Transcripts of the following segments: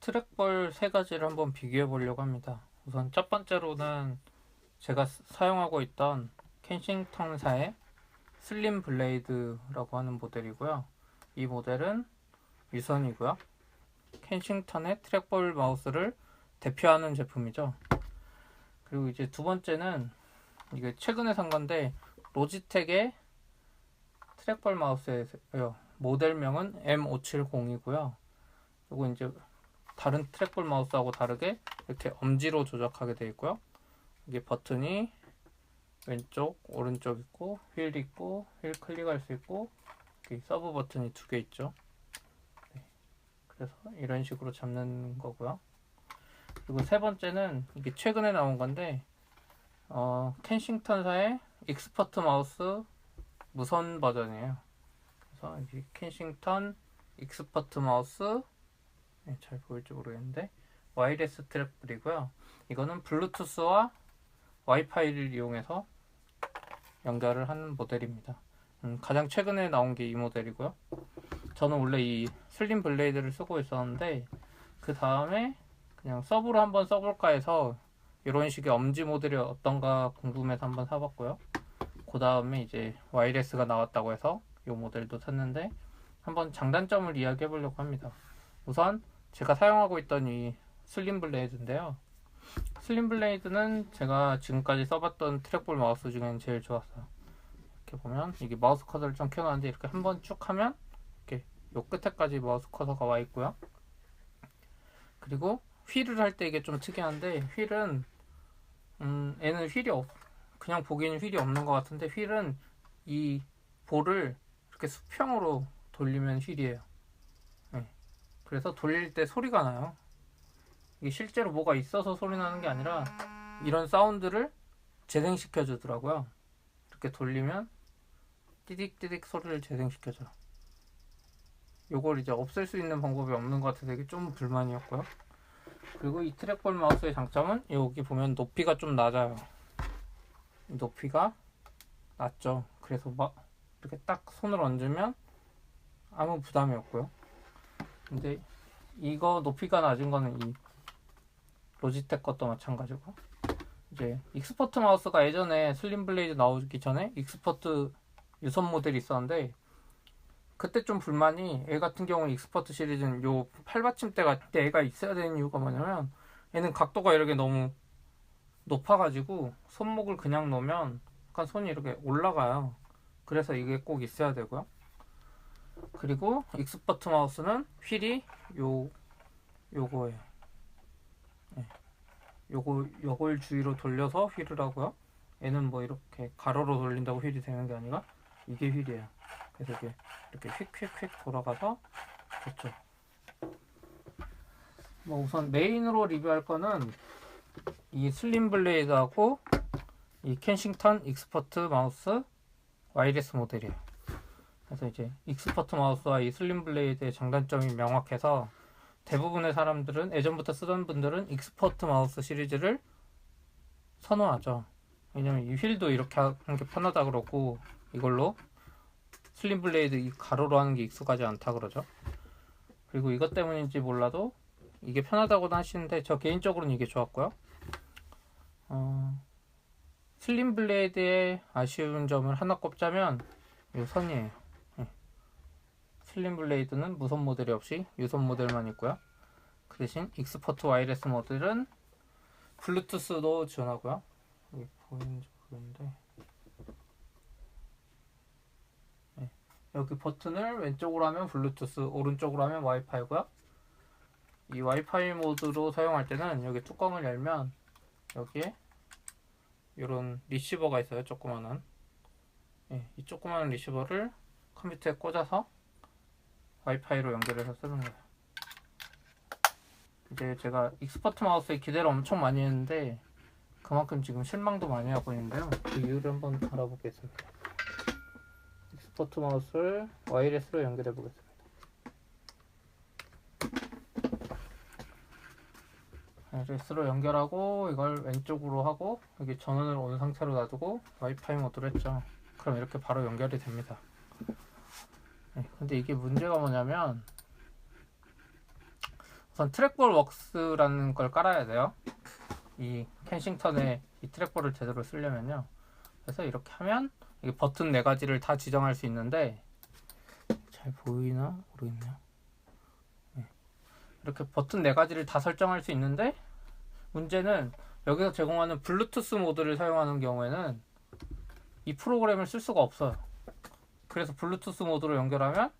트랙볼 세 가지를 한번 비교해 보려고 합니다. 우선 첫 번째로는 제가 스- 사용하고 있던 켄싱턴사의 슬림 블레이드라고 하는 모델이고요. 이 모델은 유선이고요. 켄싱턴의 트랙볼 마우스를 대표하는 제품이죠. 그리고 이제 두 번째는 이게 최근에 산 건데 로지텍의 트랙볼 마우스예요. 모델명은 M570이고요. 그리고 이제 다른 트랙볼 마우스하고 다르게 이렇게 엄지로 조작하게 되어 있고요. 이게 버튼이 왼쪽, 오른쪽 있고 휠 있고 휠 클릭할 수 있고 서브 버튼이 두 개 있죠. 네. 그래서 이런 식으로 잡는 거고요. 그리고 세 번째는 이게 최근에 나온 건데 어, 켄싱턴사의 익스퍼트 마우스 무선 버전이에요. 그래서 이 켄싱턴 익스퍼트 마우스 네, 잘 보일지 모르겠는데 와이레스 트랙블이고요. 이거는 블루투스와 와이파이를 이용해서 연결을 하는 모델입니다. 음, 가장 최근에 나온 게 이 모델이고요. 저는 원래 이 슬림 블레이드를 쓰고 있었는데 그 다음에 그냥 서브로 한번 써볼까 해서 이런 식의 엄지 모델이 어떤가 궁금해서 한번 사봤고요. 그 다음에 이제 와이레스가 나왔다고 해서 이 모델도 샀는데 한번 장단점을 이야기해 보려고 합니다. 우선 제가 사용하고 있던 이 슬림 블레이드인데요. 슬림 블레이드는 제가 지금까지 써봤던 트랙볼 마우스 중에는 제일 좋았어요. 이렇게 보면 이게 마우스 커서를 좀 켜놨는데 이렇게 한번 쭉 하면 이렇게 요 끝에까지 마우스 커서가 와 있고요. 그리고 휠을 할 때 이게 좀 특이한데 휠은 음 얘는 휠이 없 그냥 보기에는 휠이 없는 것 같은데 휠은 이 볼을 이렇게 수평으로 돌리면 휠이에요. 네. 그래서 돌릴 때 소리가 나요. 이게 실제로 뭐가 있어서 소리 나는 게 아니라 이런 사운드를 재생시켜 주더라고요. 이렇게 돌리면 띠딕띠딕 소리를 재생시켜줘. 요걸 이제 없앨 수 있는 방법이 없는 것 같아서 이게 좀 불만이었고요. 그리고 이 트랙볼 마우스의 장점은 여기 보면 높이가 좀 낮아요. 이 높이가 낮죠. 그래서 막 이렇게 딱 손을 얹으면 아무 부담이 없고요. 근데 이거 높이가 낮은 거는 이 로지텍 것도 마찬가지고 이제 익스퍼트 마우스가 예전에 슬림 블레이드 나오기 전에 익스퍼트 유선 모델이 있었는데 그때 좀 불만이 얘 같은 경우는 익스퍼트 시리즈는 요 팔받침대가 얘가 있어야 되는 이유가 뭐냐면 얘는 각도가 이렇게 너무 높아가지고 손목을 그냥 놓으면 약간 손이 이렇게 올라가요. 그래서 이게 꼭 있어야 되고요. 그리고 익스퍼트 마우스는 휠이 요 요거예요. 네. 요거 요걸 주위로 돌려서 휠을 하고요. 얘는 뭐 이렇게 가로로 돌린다고 휠이 되는 게 아니라 이게 휠이에요. 그래서 이게 이렇게 휙휙휙 돌아가서 좋죠. 뭐 우선 메인으로 리뷰할 거는 이 슬림 블레이드하고 이 켄싱턴 익스퍼트 마우스 와이레스 모델이에요. 그래서 이제 익스퍼트 마우스와 이 슬림 블레이드의 장단점이 명확해서 대부분의 사람들은 예전부터 쓰던 분들은 익스퍼트 마우스 시리즈를 선호하죠. 왜냐면 이 휠도 이렇게 하는 게 편하다 그러고 이걸로 슬림 블레이드 이 가로로 하는 게 익숙하지 않다 그러죠. 그리고 이것 때문인지 몰라도 이게 편하다고도 하시는데 저 개인적으로는 이게 좋았고요. 어, 슬림 블레이드의 아쉬운 점을 하나 꼽자면 이 선이에요. 예. 슬림 블레이드는 무선 모델이 없이 유선 모델만 있고요. 그 대신 익스퍼트 와이레스 모델은 블루투스도 지원하고요. 여기 보이는지 모르겠는데 네. 여기 버튼을 왼쪽으로 하면 블루투스, 오른쪽으로 하면 와이파이고요. 이 와이파이 모드로 사용할 때는 여기 뚜껑을 열면 여기에 이런 리시버가 있어요. 조그마한 예, 이 조그마한 리시버를 컴퓨터에 꽂아서 와이파이로 연결해서 쓰는 거예요. 이제 제가 익스퍼트 마우스에 기대를 엄청 많이 했는데 그만큼 지금 실망도 많이 하고 있는데요. 그 이유를 한번 알아보겠습니다. 익스퍼트 마우스를 와이레스로 연결해 보겠습니다. 와이레스로 연결하고 이걸 왼쪽으로 하고 여기 전원을 온 상태로 놔두고 와이파이 모드로 했죠. 그럼 이렇게 바로 연결이 됩니다. 네, 근데 이게 문제가 뭐냐면 우선 트랙볼 웍스라는 걸 깔아야 돼요. 이 켄싱턴에 이 트랙볼을 제대로 쓰려면요. 그래서 이렇게 하면 이 버튼 네 가지를 다 지정할 수 있는데 잘 보이나 모르겠네요. 네. 이렇게 버튼 네 가지를 다 설정할 수 있는데 문제는 여기서 제공하는 블루투스 모드를 사용하는 경우에는 이 프로그램을 쓸 수가 없어요. 그래서 블루투스 모드로 연결하면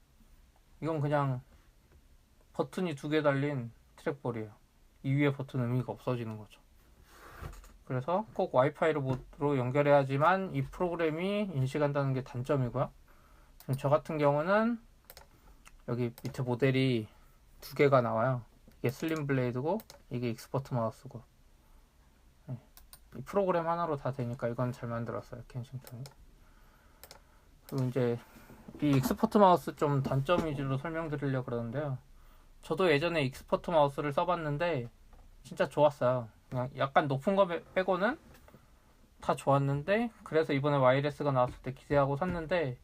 이건 그냥 버튼이 두 개 달린 트랙볼이에요. 이 위에 버튼 의미가 없어지는 거죠. 그래서 꼭 와이파이로 연결해야지만 이 프로그램이 인식한다는 게 단점이고요. 지금 저 같은 경우는 여기 밑에 모델이 두 개가 나와요. 이게 슬림 블레이드고 이게 익스퍼트 마우스고 네. 이 프로그램 하나로 다 되니까 이건 잘 만들었어요 켄싱턴이. 그리고 이제 이 익스퍼트 마우스 좀 단점 위주로 설명드리려고 그러는데요. 저도 예전에 익스퍼트 마우스를 써봤는데 진짜 좋았어요. 그냥 약간 높은 거 빼- 빼고는 다 좋았는데 그래서 이번에 와이레스가 나왔을 때 기대하고 샀는데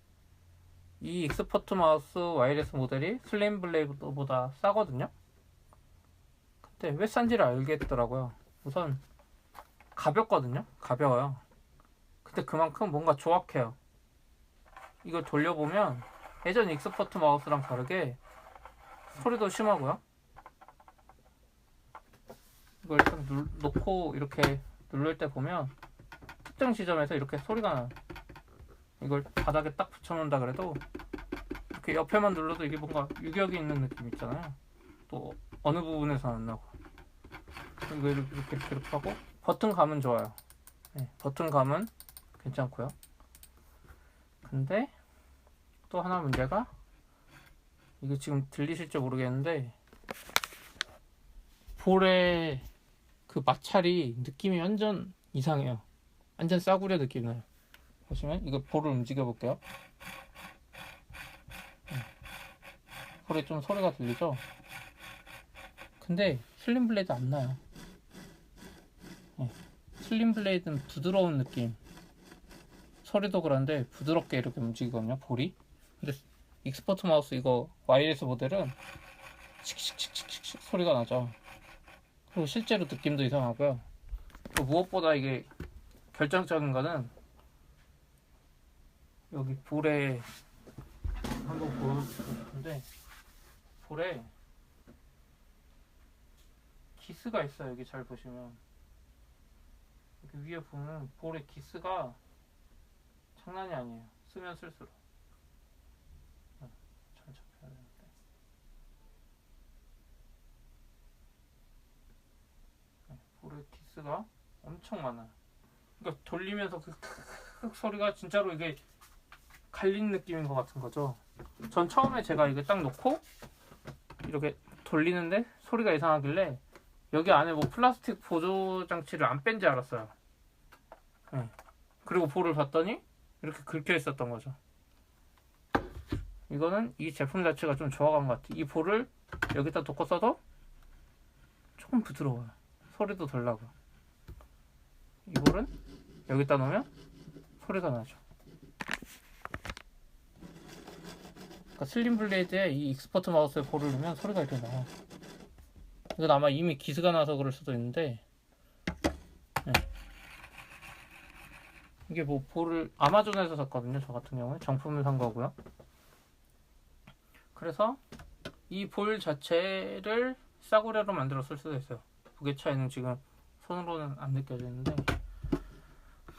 이 익스퍼트 마우스 와이레스 모델이 슬림 블레이드보다 싸거든요. 근데 왜 싼지를 알겠더라고요. 우선 가볍거든요. 가벼워요. 근데 그만큼 뭔가 조악해요. 이걸 돌려보면 예전 익스퍼트 마우스랑 다르게 소리도 심하고요. 이걸 딱 눌- 놓고 이렇게 누를 때 보면 특정 지점에서 이렇게 소리가 나요. 이걸 바닥에 딱 붙여놓는다 그래도 이렇게 옆에만 눌러도 이게 뭔가 유격이 있는 느낌 있잖아요. 또 어느 부분에서 안 나고 이거 이렇게, 이렇게, 이렇게 하고 버튼 감은 좋아요. 네, 버튼 감은 괜찮고요. 근데 또 하나 문제가 이게 지금 들리실지 모르겠는데 볼의 그 마찰이 느낌이 완전 이상해요. 완전 싸구려 느낌 나요. 보시면 이거 볼을 움직여 볼게요. 볼에 좀 소리가 들리죠? 근데 슬림 블레이드 안 나요. 네. 슬림 블레이드는 부드러운 느낌. 소리도 그런데 부드럽게 이렇게 움직이거든요, 볼이. 익스퍼트 마우스 이거 와이어리스 모델은 칙칙칙칙칙 소리가 나죠. 그리고 실제로 느낌도 이상하고요. 또 무엇보다 이게 결정적인 거는 여기 볼에 한번 보여주는데 볼에 기스가 있어요. 여기 잘 보시면 여기 위에 보면 볼에 기스가 장난이 아니에요. 쓰면 쓸수록 어, 잘 잡혀야 되는데 네, 기스가 엄청 많아요. 그러니까 돌리면서 그 소리가 진짜로 이게 갈린 느낌인 것 같은 거죠. 전 처음에 제가 이거 딱 놓고 이렇게 돌리는데 소리가 이상하길래 여기 안에 뭐 플라스틱 보조 장치를 안 뺀 줄 알았어요. 네. 그리고 볼을 봤더니 이렇게 긁혀 있었던 거죠. 이거는 이 제품 자체가 좀 좋아간 것 같아요. 이 볼을 여기다 놓고 써도 조금 부드러워요. 소리도 덜 나고. 이 볼은 여기다 놓으면 소리가 나죠. 그러니까 슬림 블레이드에 이 익스퍼트 마우스에 볼을 넣으면 소리가 이렇게 나요. 이건 아마 이미 기스가 나서 그럴 수도 있는데 네. 이게 뭐 볼을 아마존에서 샀거든요. 저 같은 경우에 정품을 산 거고요. 그래서 이 볼 자체를 싸구려로 만들어 쓸 수도 있어요. 무게 차이는 지금 손으로는 안 느껴지는데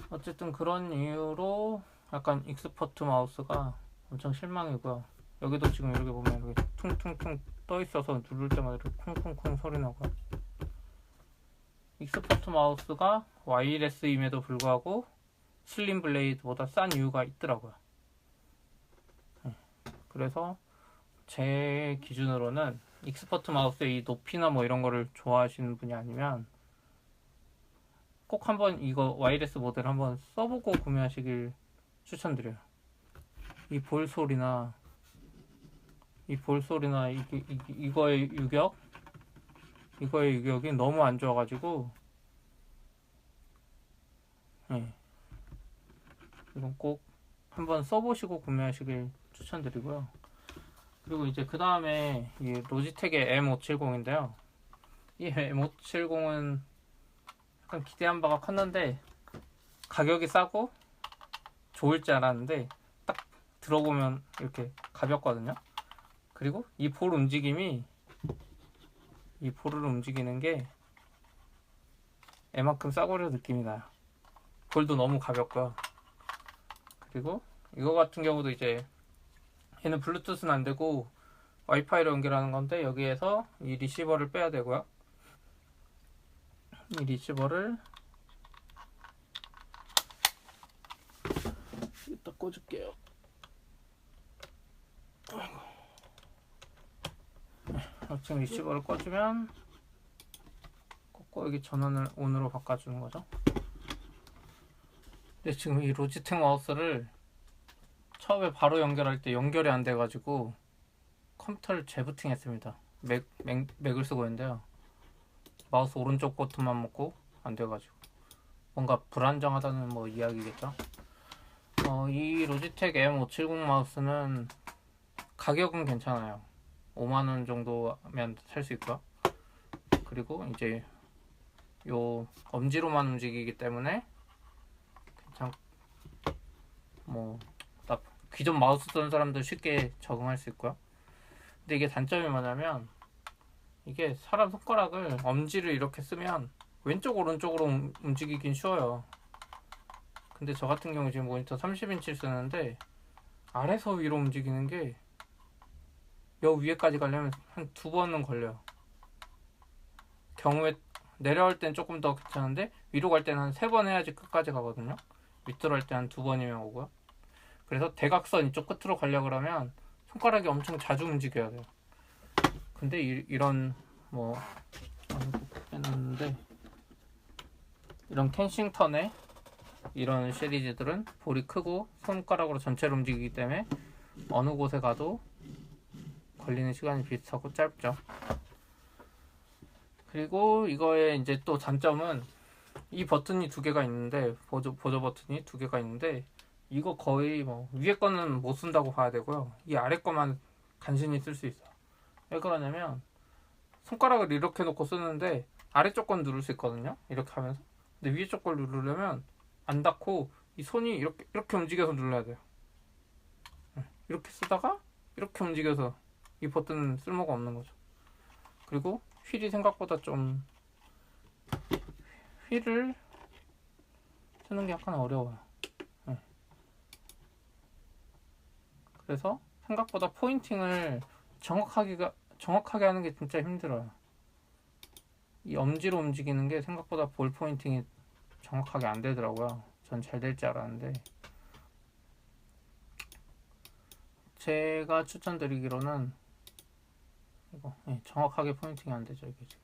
어쨌든 그런 이유로 약간 익스퍼트 마우스가 엄청 실망이고요. 여기도 지금 이렇게 보면 이렇게 퉁퉁퉁 떠 있어서 누를 때마다 이렇게 쿵쿵쿵 소리 나고요. 익스퍼트 마우스가 와이어리스임에도 불구하고 슬림 블레이드보다 싼 이유가 있더라고요. 네. 그래서 제 기준으로는 익스퍼트 마우스의 이 높이나 뭐 이런 거를 좋아하시는 분이 아니면 꼭 한번 이거 와이어리스 모델 한번 써보고 구매하시길 추천드려요. 이 볼 소리나 이 볼 소리나 이, 이, 이거의 유격 이거의 유격이 너무 안 좋아가지고 네. 이건 꼭 한번 써보시고 구매하시길 추천드리고요. 그리고 이제 그 다음에 이 로지텍의 M570인데요. 이 M570은 약간 기대한 바가 컸는데 가격이 싸고 좋을 줄 알았는데 딱 들어보면 이렇게 가볍거든요. 그리고 이 볼 움직임이 이 볼을 움직이는 게 애만큼 싸구려 느낌이 나요. 볼도 너무 가볍고요. 그리고 이거 같은 경우도 이제 얘는 블루투스는 안 되고 와이파이로 연결하는 건데 여기에서 이 리시버를 빼야 되고요. 이 리시버를 이따 꽂을게요. 지금 리시버를 꽂으면 꽂고 여기 전원을 온으로 바꿔주는 거죠. 근데 지금 이 로지텍 마우스를 처음에 바로 연결할 때 연결이 안 돼가지고 컴퓨터를 재부팅했습니다. 맥, 맥, 맥을 쓰고 있는데요. 마우스 오른쪽 버튼만 먹고 안 돼가지고 뭔가 불안정하다는 뭐 이야기겠죠. 어, 이 로지텍 M570 마우스는 가격은 괜찮아요. 5만 원 정도면 살 수 있고요. 그리고 이제 요 엄지로만 움직이기 때문에 괜찮 뭐 나- 기존 마우스 쓰는 사람들 쉽게 적응할 수 있고요. 근데 이게 단점이 뭐냐면 이게 사람 손가락을 엄지를 이렇게 쓰면 왼쪽 오른쪽으로 움- 움직이긴 쉬워요. 근데 저 같은 경우 지금 모니터 30인치를 쓰는데 아래서 위로 움직이는 게 여 위에까지 가려면 한 두 번은 걸려요. 경우에 내려올 땐 조금 더 괜찮은데 위로 갈 때는 한 세 번 해야지 끝까지 가거든요. 밑으로 할 때 한 두 번이면 오고요. 그래서 대각선 이쪽 끝으로 가려 그러면 손가락이 엄청 자주 움직여야 돼요. 근데 이, 이런 뭐 빼놨는데 이런 켄싱턴의 이런 시리즈들은 볼이 크고 손가락으로 전체를 움직이기 때문에 어느 곳에 가도 걸리는 시간이 비슷하고 짧죠. 그리고 이거의 이제 또 단점은 이 버튼이 두 개가 있는데 보조 보조 버튼이 두 개가 있는데 이거 거의 뭐 위에 거는 못 쓴다고 봐야 되고요. 이 아래 거만 간신히 쓸 수 있어요. 왜 그러냐면 손가락을 이렇게 놓고 쓰는데 아래쪽 건 누를 수 있거든요. 이렇게 하면서. 근데 위에 쪽걸 누르려면 안 닿고 이 손이 이렇게 이렇게 움직여서 눌러야 돼요. 네, 이렇게 쓰다가 이렇게 움직여서 이 버튼은 쓸모가 없는 거죠. 그리고 휠이 생각보다 좀 휠을 쓰는 게 약간 어려워요. 네. 그래서 생각보다 포인팅을 정확하게 정확하게 하는 게 진짜 힘들어요. 이 엄지로 움직이는 게 생각보다 볼 포인팅이 정확하게 안 되더라고요. 전 잘 될 줄 알았는데 제가 추천드리기로는 이거 예, 정확하게 포인팅이 안 되죠 이게 지금.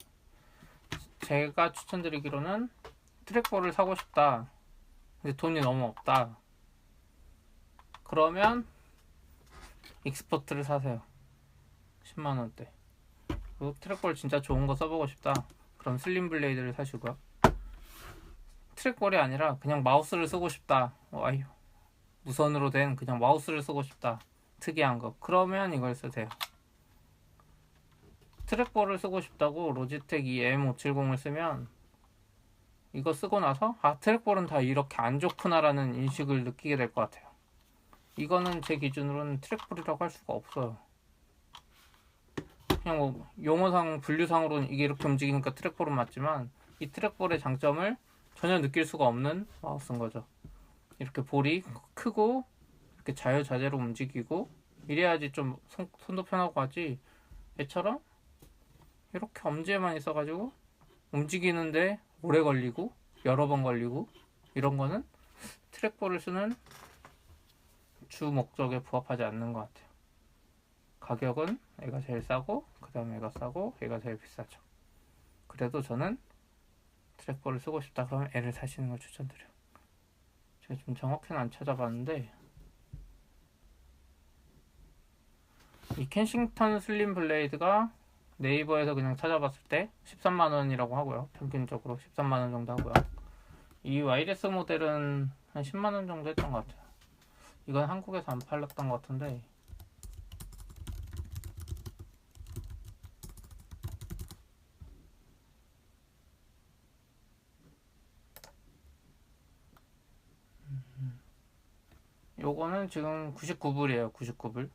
제가 추천드리기로는 트랙볼을 사고 싶다. 근데 돈이 너무 없다. 그러면 익스포트를 사세요. 10만 원대. 그리고 트랙볼 진짜 좋은 거 써보고 싶다. 그럼 슬림 블레이드를 사시고요. 트랙볼이 아니라 그냥 마우스를 쓰고 싶다. 어, 아유 무선으로 된 그냥 마우스를 쓰고 싶다. 특이한 거. 그러면 이걸 쓰세요. 트랙볼을 쓰고 싶다고 로지텍 이 M570을 쓰면 이거 쓰고 나서 아 트랙볼은 다 이렇게 안 좋구나라는 인식을 느끼게 될 것 같아요. 이거는 제 기준으로는 트랙볼이라고 할 수가 없어요. 그냥 뭐 용어상 분류상으로는 이게 이렇게 움직이니까 트랙볼은 맞지만 이 트랙볼의 장점을 전혀 느낄 수가 없는 마우스인 거죠. 이렇게 볼이 크고 이렇게 자유자재로 움직이고 이래야지 좀 손, 손도 편하고 하지 얘처럼 이렇게 엄지에만 있어가지고 움직이는데 오래 걸리고 여러 번 걸리고 이런 거는 트랙볼을 쓰는 주 목적에 부합하지 않는 것 같아요. 가격은 얘가 제일 싸고 그 다음에 얘가 싸고 얘가 제일 비싸죠. 그래도 저는 트랙볼을 쓰고 싶다 그러면 얘를 사시는 걸 추천드려요. 제가 좀 정확히는 안 찾아봤는데 이 켄싱턴 슬림 블레이드가 네이버에서 그냥 찾아봤을 때 13만 원이라고 하고요. 평균적으로 13만 원 정도 하고요. 이 와이레스 모델은 한 10만 원 정도 했던 것 같아요. 이건 한국에서 안 팔렸던 것 같은데 요거는 지금 99불이에요. 99불.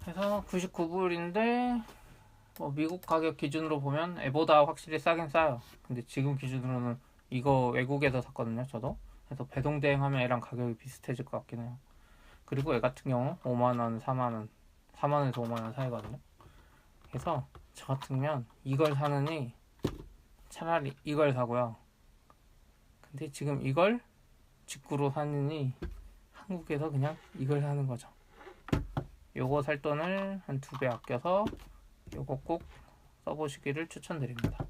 그래서 99불인데 뭐 미국 가격 기준으로 보면 애보다 확실히 싸긴 싸요. 근데 지금 기준으로는 이거 외국에서 샀거든요. 저도. 그래서 배송 대행하면 애랑 가격이 비슷해질 것 같긴 해요. 그리고 애 같은 경우 5만 원, 4만 원, 4만 원에서 5만 원 사이거든요. 그래서 저 같으면 이걸 사느니 차라리 이걸 사고요. 근데 지금 이걸 직구로 사느니 한국에서 그냥 이걸 사는 거죠. 요거 살 돈을 한 두 배 아껴서 요거 꼭 써보시기를 추천드립니다.